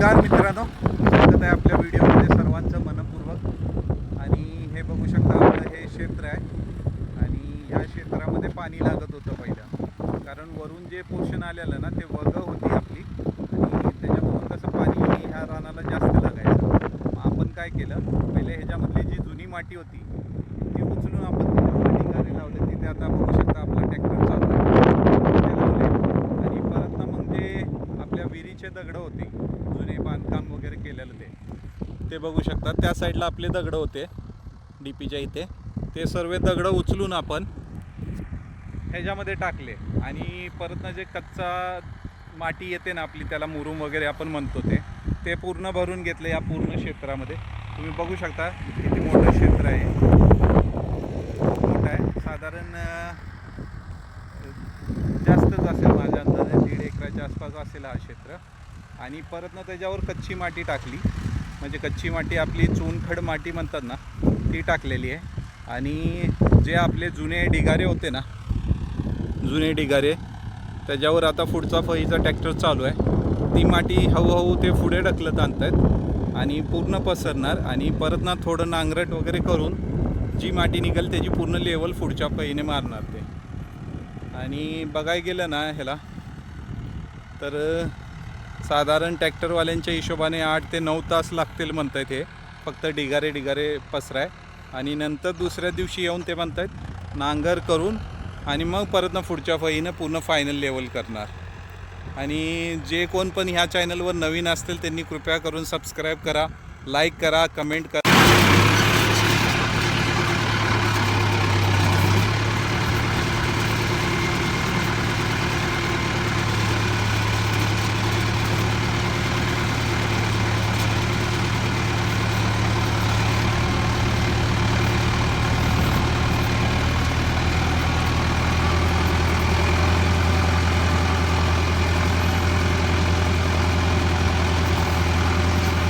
नमस्कार मित्रांनो. स्वागत आहे आपल्या व्हिडिओमध्ये सर्वांचं मनपूर्वक. आणि हे बघू शकता आपलं हे क्षेत्र आहे. आणि ह्या क्षेत्रामध्ये पाणी लागत होतं पहिलं. कारण वरून जे पोषण आलेलं ना ते वर्ग होती आपली. आणि त्याच्यामधून कसं पाणी ह्या रानाला जास्त लागायचं. मग आपण काय केलं? पहिले ह्याच्यामधली जी जुनी माती होती ती उचलून आपण त्याच्यामध्ये ढिगारे लावले. तिथे आता बघू शकता आपला ट्रॅक्टर चालू आहे ते लावले आणि परत ना मग जे आपल्या विहिरीचे दगडं होते. जुने बांधकाम वगैरे केलेलं ते. ते बघू शकता. त्या साईडला आपले दगडं होते. डी पीच्या इथे. ते सर्व दगडं उचलून आपण ह्याच्यामध्ये टाकले. आणि परत ना जे कच्चा माती येते ना आपली त्याला मुरुम वगैरे आपण म्हणतो ते ते पूर्ण भरून घेतलं या पूर्ण क्षेत्रामध्ये. तुम्ही बघू शकता किती मोठं क्षेत्र आहे. मोठं आहे. साधारण जास्तच असेल माझ्या अंदाजे दीड एकराच्या आसपास असेल हा क्षेत्र. आणि परत ना त्याच्यावर कच्ची माती टाकली. म्हणजे कच्ची माती आपली चुनखड माती म्हणतात ना ती टाकलेली आहे. आणि जे आपले जुने ढिगारे होते ना जुने ढिगारे त्याच्यावर आता पुढचा फळीचा ट्रॅक्टर चालू आहे. ती माती हळूहळू ते पुढे ढकलत आणतात आणि पूर्ण पसरणार. आणि परत ना थोडं नांगरट वगैरे करून जी माती निघेल त्याची पूर्ण लेवल पुढच्या फळीने मारणार ते. आणि बघायला गेलं ना ह्याला तर साधारण ट्रॅक्टरवाल्यांच्या हिशोबाने आठ ते नऊ तास लागतील म्हणत आहेत हे. फक्त ढिगारे ढिगारे पसराय. आणि नंतर दुसऱ्या दिवशी येऊन ते म्हणत आहेत नांगर करून आणि मग परत ना पुढच्या फळीनं पूर्ण फायनल लेवल करणार. आणि जे कोण पण ह्या चॅनलवर नवीन असतील त्यांनी कृपया करून सबस्क्राईब करा लाईक करा कमेंट करा.